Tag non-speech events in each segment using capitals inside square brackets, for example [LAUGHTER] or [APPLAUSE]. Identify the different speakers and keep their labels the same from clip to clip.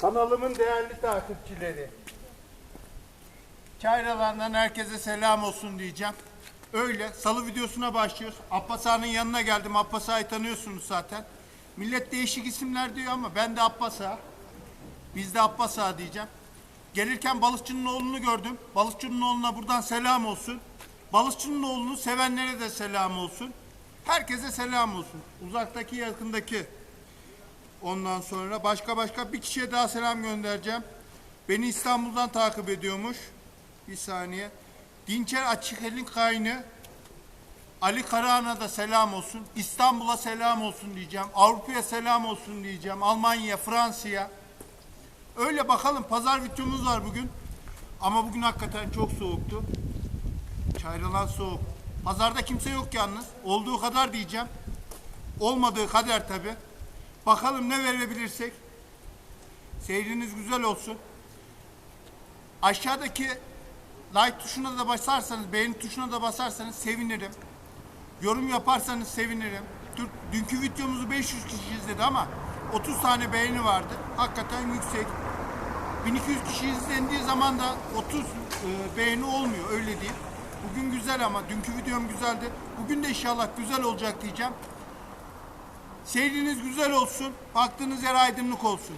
Speaker 1: Kanalımın değerli takipçileri. Çayralarından herkese selam olsun diyeceğim. Öyle salı videosuna başlıyoruz. Abbas yanına geldim. Abbas tanıyorsunuz zaten. Millet değişik isimler diyor ama ben de Abbas. Biz de Abbas diyeceğim. Gelirken balıkçının oğlunu gördüm. Balıkçının oğluna buradan selam olsun. Balıkçının oğlunu sevenlere de selam olsun. Herkese selam olsun. Uzaktaki yakındaki. Ondan sonra başka başka bir kişiye daha selam göndereceğim. Beni İstanbul'dan takip ediyormuş. Bir saniye. Dinçer Açıkel'in kaynı Ali Karahan'a da selam olsun. İstanbul'a selam olsun diyeceğim. Avrupa'ya selam olsun diyeceğim. Almanya, Fransa'ya. Öyle bakalım. Pazar videomuz var bugün. Ama bugün hakikaten çok soğuktu. Çayralan soğuk. Pazarda kimse yok yalnız. Olduğu kadar diyeceğim. Olmadığı kadar tabi. Bakalım ne verebilirsek. Seyriniz güzel olsun. Aşağıdaki like tuşuna da basarsanız, beğeni tuşuna da basarsanız sevinirim. Yorum yaparsanız sevinirim. Dün- Dünkü videomuzu 500 kişi izledi ama 30 tane beğeni vardı. Hakikaten yüksek. 1200 kişi izlendiği zaman da 30 e, beğeni olmuyor öyle değil. Bugün güzel ama dünkü videom güzeldi. Bugün de inşallah güzel olacak diyeceğim. Seyriniz güzel olsun. Baktığınız yer aydınlık olsun.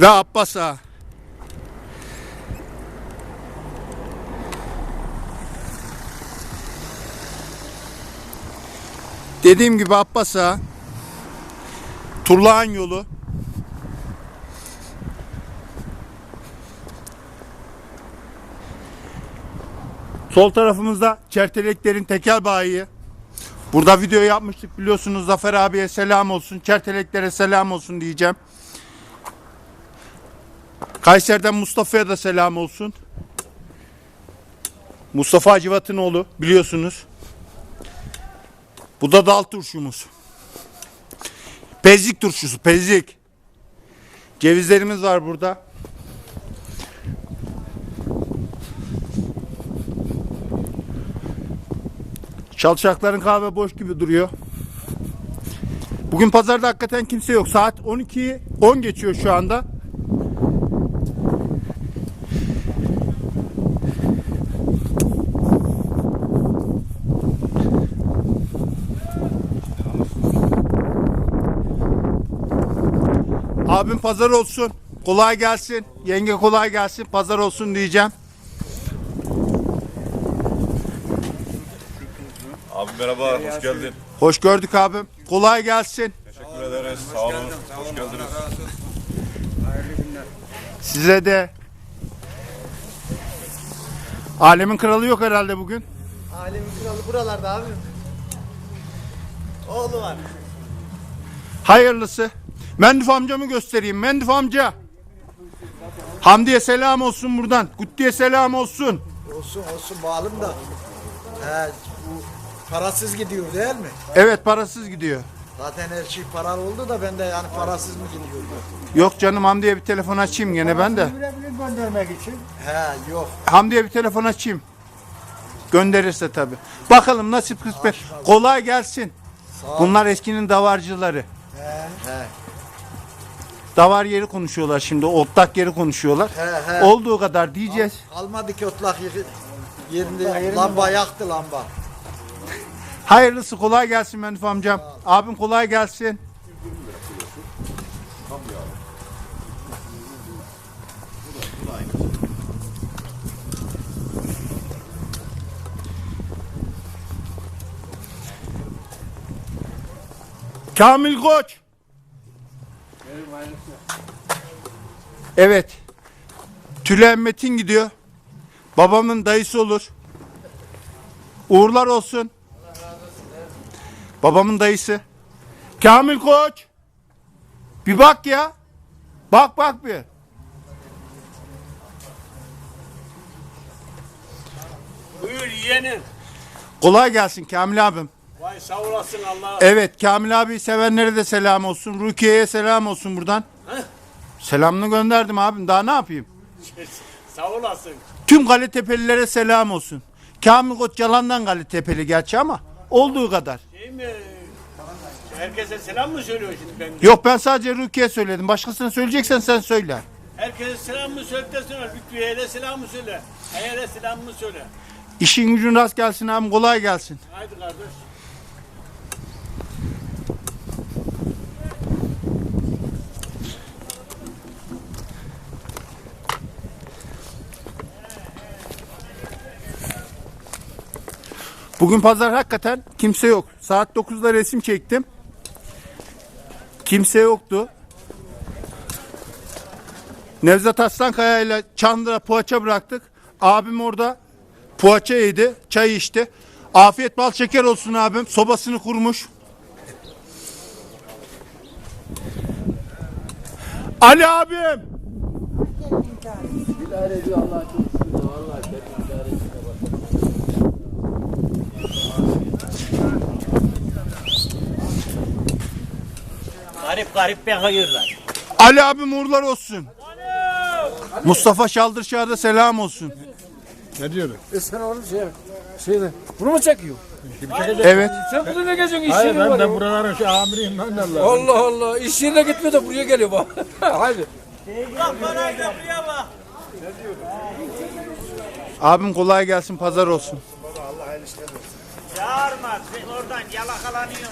Speaker 1: Ve Abbas Ağa. Dediğim gibi Abbas Ağa. Turlağan yolu. Sol tarafımızda Çerteleklerin tekel bayi. Burada video yapmıştık biliyorsunuz Zafer abiye selam olsun. Çerteleklere selam olsun diyeceğim. Kayseri'den Mustafa'ya da selam olsun. Mustafa Hacivat'ın oğlu biliyorsunuz. Bu da dal turşumuz. Pezlik turşusu, pezlik. Cevizlerimiz var burada. Çalçakların kahve boş gibi duruyor. Bugün pazarda hakikaten kimse yok. Saat 12'yi 10 geçiyor şu anda. Abim pazar olsun. Kolay gelsin. Yenge kolay gelsin. Pazar olsun diyeceğim.
Speaker 2: Abi merhaba, hoş geldin.
Speaker 1: Hoş gördük abim. Kolay gelsin.
Speaker 2: Teşekkür ederiz, sağ olun, hoş geldiniz.
Speaker 1: Size de. Alemin kralı yok herhalde bugün.
Speaker 3: Alemin kralı buralarda abi. Oğlu var.
Speaker 1: Hayırlısı. Mendif amcamı göstereyim. Mendif amca. Hamdi'ye selam olsun buradan. Gutti'ye selam olsun.
Speaker 3: Olsun olsun bağlım da. He, bu parasız gidiyor değil mi?
Speaker 1: Evet parasız gidiyor.
Speaker 3: Zaten her şey paralı oldu da ben de yani parasız mı gidiyor?
Speaker 1: Yok canım Hamdi'ye bir telefon açayım gene ben de.
Speaker 3: göndermek için. He yok.
Speaker 1: Hamdi'ye bir telefon açayım. Gönderirse tabi. Bakalım nasip kısmet. Kolay gelsin.
Speaker 3: Sağ ol.
Speaker 1: Bunlar eskinin davarcıları.
Speaker 3: He. He.
Speaker 1: Davar yeri konuşuyorlar şimdi. Otlak yeri konuşuyorlar.
Speaker 3: He, he.
Speaker 1: Olduğu kadar diyeceğiz.
Speaker 3: Almadı ki otlak yeri- yerinde lamba yaktı lamba.
Speaker 1: Hayırlısı kolay gelsin Menif amcam. Abim kolay gelsin. Kamil Koç. Evet. Tülay Metin gidiyor. Babamın dayısı olur. Uğurlar olsun. Babamın dayısı. Kamil Koç. Bir bak ya. Bak bak bir.
Speaker 4: Buyur yeğenim.
Speaker 1: Kolay gelsin Kamil abim.
Speaker 4: Vay sağ olasın Allah.
Speaker 1: Evet Kamil abi sevenlere de selam olsun. Rukiye'ye selam olsun buradan. Selamını gönderdim abim. Daha ne yapayım?
Speaker 4: sağ olasın.
Speaker 1: Tüm Galetepelilere selam olsun. Kamil Koç yalandan kaliteli gerçi ama olduğu kadar.
Speaker 4: Mi? Herkese selam mı söylüyor şimdi ben?
Speaker 1: Yok ben sadece Rukiye söyledim. Başkasını söyleyeceksen sen söyle.
Speaker 4: Herkese selam mı söyle desene. Lütfüye'ye de selam mı söyle? Hayal'e selam mı söyle?
Speaker 1: İşin gücün rast gelsin abi kolay gelsin.
Speaker 4: Haydi kardeş.
Speaker 1: Bugün pazar hakikaten kimse yok. Saat 9'da resim çektim. Kimse yoktu. Nevzat Aslankaya ile Çandıra poğaça bıraktık. Abim orada poğaça yedi, çay içti. Afiyet bal şeker olsun abim. Sobasını kurmuş. Ali abim.
Speaker 5: Garip garip bakıyorlar.
Speaker 1: Ali abim uğurlar olsun. Mustafa Şaldırşah'a da selam olsun.
Speaker 6: E sen oğlum şey şeyde. Bunu mu çekiyor?
Speaker 1: Evet.
Speaker 6: Sen burada ne geziyorsun? İş Hayır ben, ben buraların şu amiriyim ben de Allah. Allah Allah. İş yerine gitme de buraya geliyor bak. [LAUGHS] Hadi.
Speaker 1: Abim kolay gelsin, pazar olsun.
Speaker 5: Çağırma. Sen oradan yalakalanıyorsun.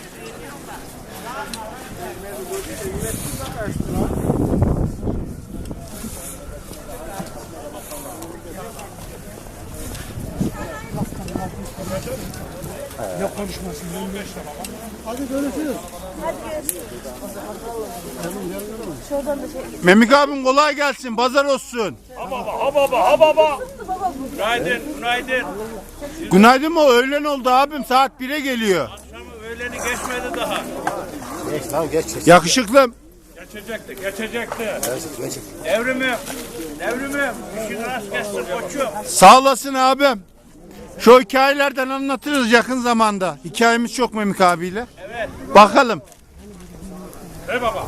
Speaker 1: Memik abim kolay gelsin, pazar olsun.
Speaker 4: Ha baba, ha baba, ha baba. Günaydın, günaydın.
Speaker 1: Günaydın mı? Öğlen oldu abim, saat 1'e geliyor.
Speaker 4: Akşamı öğleni geçmedi daha.
Speaker 1: Yakışıklım.
Speaker 4: Geçecekti, geçecekti. Evrimim, evrimim. İşin rast geçsin koçum.
Speaker 1: Sağ olasın abim. Şu hikayelerden anlatırız yakın zamanda. Hikayemiz çok Memik abiyle.
Speaker 4: Evet.
Speaker 1: Bakalım.
Speaker 4: Ver baba.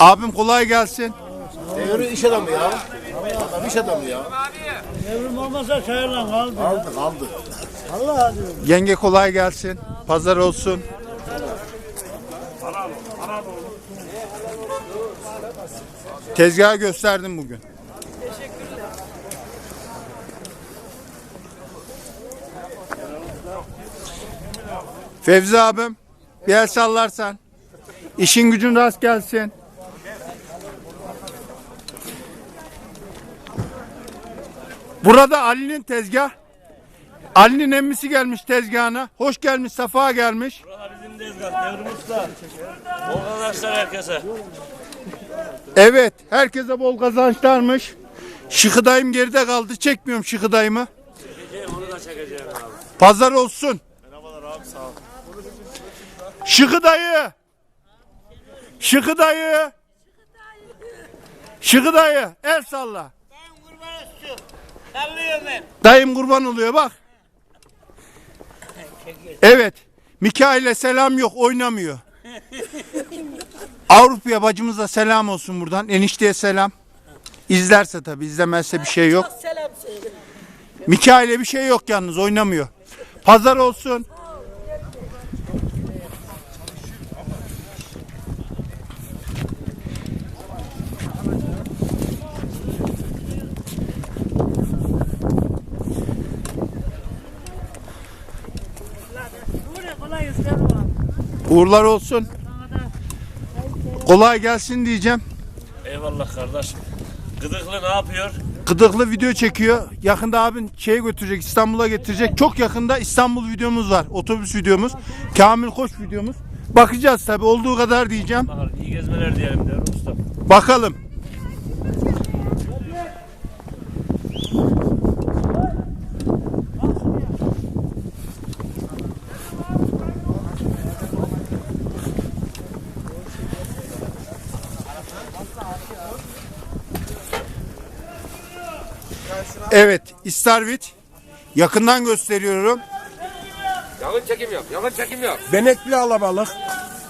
Speaker 1: Abim kolay gelsin.
Speaker 7: Devri iş adamı ya. Adam iş adamı ya.
Speaker 5: Evrim olmasa çayırlan kaldı.
Speaker 7: Aldı aldı.
Speaker 1: Yenge kolay gelsin. Pazar olsun. Tezgahı gösterdim bugün. Fevzi abim bir el sallarsan. İşin gücün rast gelsin. Burada Ali'nin tezgah. Ali'nin emmisi gelmiş tezgahına. Hoş gelmiş, safa gelmiş.
Speaker 4: Bizim tezgah, Evrim Usta. O arkadaşlar herkese.
Speaker 1: Evet, herkese bol kazançlarmış. Şıkıdayım geride kaldı. Çekmiyorum şıkıdayımı.
Speaker 4: Onu da çekeceğim abi.
Speaker 1: Pazar olsun. Merhabalar abi sağ ol. Şıkı dayı. Şıkı dayı. Şıkı dayı. El salla. Dayım kurban oluyor bak. Evet. Mikail'e selam yok oynamıyor. [LAUGHS] Avrupa'ya bacımıza selam olsun buradan. Enişteye selam. İzlerse tabi izlemezse bir şey yok. Mikail'e bir şey yok yalnız oynamıyor. Pazar olsun.
Speaker 8: Buraya kolay ister var.
Speaker 1: Uğurlar olsun. Kolay gelsin diyeceğim.
Speaker 4: Eyvallah kardeşim. Gıdıklı ne yapıyor?
Speaker 1: Gıdıklı video çekiyor. Yakında abin şeye götürecek, İstanbul'a getirecek. Çok yakında İstanbul videomuz var. Otobüs videomuz. Kamil Koç videomuz. Bakacağız tabi olduğu kadar diyeceğim.
Speaker 4: Bakalım iyi gezmeler diyelim Devrim Usta.
Speaker 1: Bakalım. Evet, İstarvit. Yakından gösteriyorum.
Speaker 6: Yakın çekim yap. Yakın çekim yap.
Speaker 3: Benekli alabalık.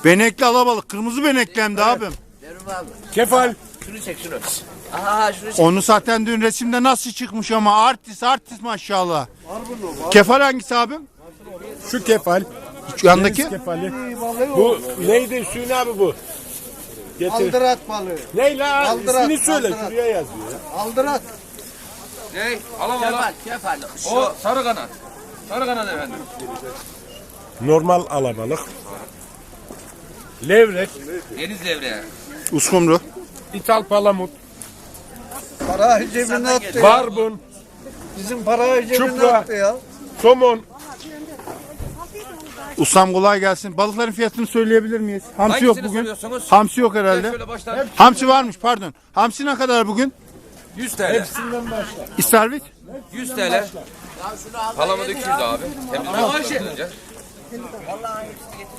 Speaker 1: Benekli alabalık, kırmızı benekli hem de abim.
Speaker 6: Kefal.
Speaker 5: Şunu çek şunu.
Speaker 9: Aha şunu çek.
Speaker 1: Onu zaten dün resimde nasıl çıkmış ama artist artist maşallah. Kefal hangisi abim?
Speaker 7: Şu kefal.
Speaker 1: Şu yandaki?
Speaker 7: Deniz kefali. Bu neydi Hüsnü abi bu? Getir.
Speaker 3: Aldırat balığı.
Speaker 7: Ne la?
Speaker 3: Aldırat,
Speaker 7: İsmini söyle
Speaker 3: aldırat.
Speaker 7: şuraya yazıyor. ya.
Speaker 3: Aldırat.
Speaker 9: Ne? Alam alam. O sarı kanat. Sarı kanat efendim.
Speaker 7: Normal alabalık. Levrek,
Speaker 9: Deniz levreği.
Speaker 1: Uskumru.
Speaker 7: İthal palamut,
Speaker 3: Parayı cebine attı ya.
Speaker 7: barbun,
Speaker 3: Bizim parayı cebine
Speaker 7: Çupra.
Speaker 3: attı ya.
Speaker 7: somon.
Speaker 1: Ustam kolay gelsin. Balıkların fiyatını söyleyebilir miyiz? Hamsi yok
Speaker 9: Hangisini
Speaker 1: bugün.
Speaker 9: soruyorsunuz?
Speaker 1: Hamsi yok herhalde.
Speaker 9: şöyle baştan.
Speaker 1: Hamsi varmış pardon. Hamsi ne kadar bugün?
Speaker 9: 100 TL.
Speaker 1: İstavrit?
Speaker 9: 100 TL. Palamut 200 abi. Temizlenecek.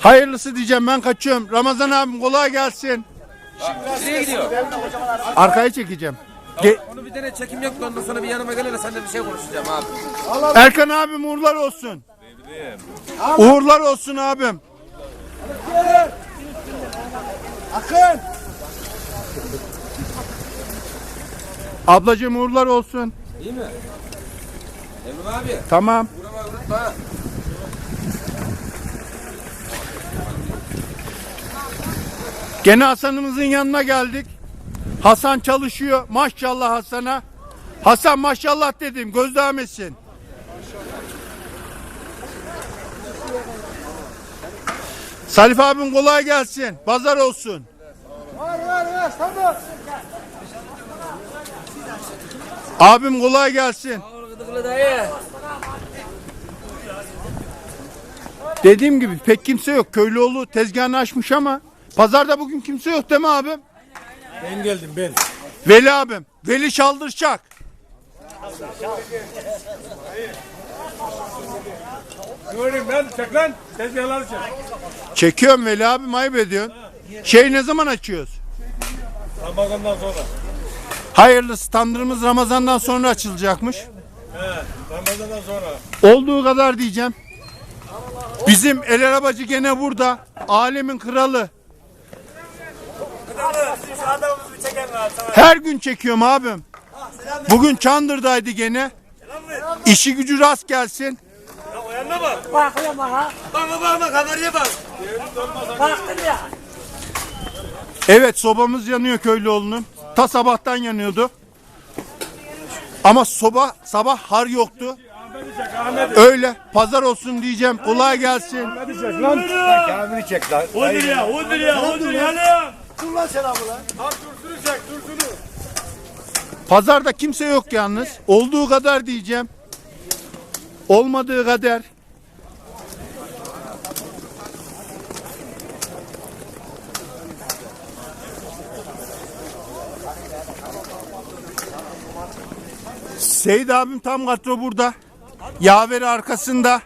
Speaker 1: Hayırlısı diyeceğim ben kaçıyorum. Ramazan abim kolay gelsin.
Speaker 9: Nereye gidiyor?
Speaker 1: Arkayı çekeceğim. Ge-
Speaker 9: Onu bir tane çekim yok da ondan sonra bir yanıma gel hele seninle bir şey konuşacağım abi.
Speaker 1: Erkan abim uğurlar olsun. Uğurlar olsun abim.
Speaker 3: Akın.
Speaker 1: Ablacığım uğurlar olsun.
Speaker 9: İyi mi? Emre abi.
Speaker 1: Tamam.
Speaker 9: Burama unutma.
Speaker 1: Gene Hasan'ımızın yanına geldik. Hasan çalışıyor. Maşallah Hasan'a. Hasan maşallah dedim. Göz devam etsin. Salif abim kolay gelsin. Pazar olsun.
Speaker 3: Var var var. Tamam.
Speaker 1: Abim kolay gelsin. Dediğim gibi pek kimse yok. Köylüoğlu tezgahını açmış ama pazarda bugün kimse yok değil mi abim?
Speaker 7: Ben geldim ben.
Speaker 1: Veli abim. Veli Çaldırçak.
Speaker 7: Göreyim ben çek lan. Tezgahları çek.
Speaker 1: Çekiyorum Veli abim ayıp ediyorsun. Şey ne zaman açıyoruz?
Speaker 7: Ramazan'dan sonra.
Speaker 1: Hayırlısı tandırımız Ramazan'dan sonra açılacakmış.
Speaker 7: He, Ramazan'dan sonra.
Speaker 1: Olduğu kadar diyeceğim. Bizim el arabacı gene burada. Alemin kralı. Her gün çekiyorum abim. Bugün Çandır'daydı gene. İşi gücü rast gelsin.
Speaker 8: Bakıyorum bana.
Speaker 4: Bana bakma kameraya bak.
Speaker 8: Baktım ya.
Speaker 1: Evet sobamız yanıyor Köylüoğlu'nun. Ta sabahtan yanıyordu. Ama soba sabah har yoktu. Öyle pazar olsun diyeceğim. Kolay gelsin.
Speaker 7: Hadi çek lan. Kamil'i çek lan.
Speaker 4: 10 liraya, 10 liraya, 10 liraya.
Speaker 3: Dur lan selamı lan.
Speaker 7: Al tursunu çek tursunu.
Speaker 1: Pazarda kimse yok yalnız. Olduğu kadar diyeceğim. Olmadığı kadar. Seyit abim tam katro burada. Yaveri arkasında.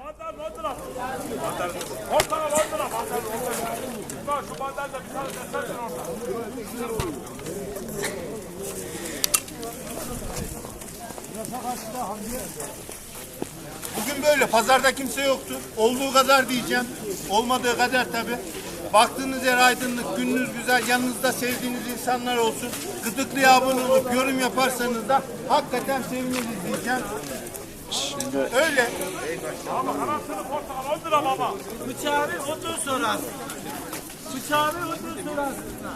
Speaker 1: Bugün böyle pazarda kimse yoktu. Olduğu kadar diyeceğim. Olmadığı kadar tabi. Baktığınız yer aydınlık, gününüz güzel, yanınızda sevdiğiniz insanlar olsun. Gıdıklıya abone olup yorum yaparsanız da hakikaten seviniriz diyeceğim. Öyle.
Speaker 4: Bıçağı ondan sonra. Bıçağı ondan sonra.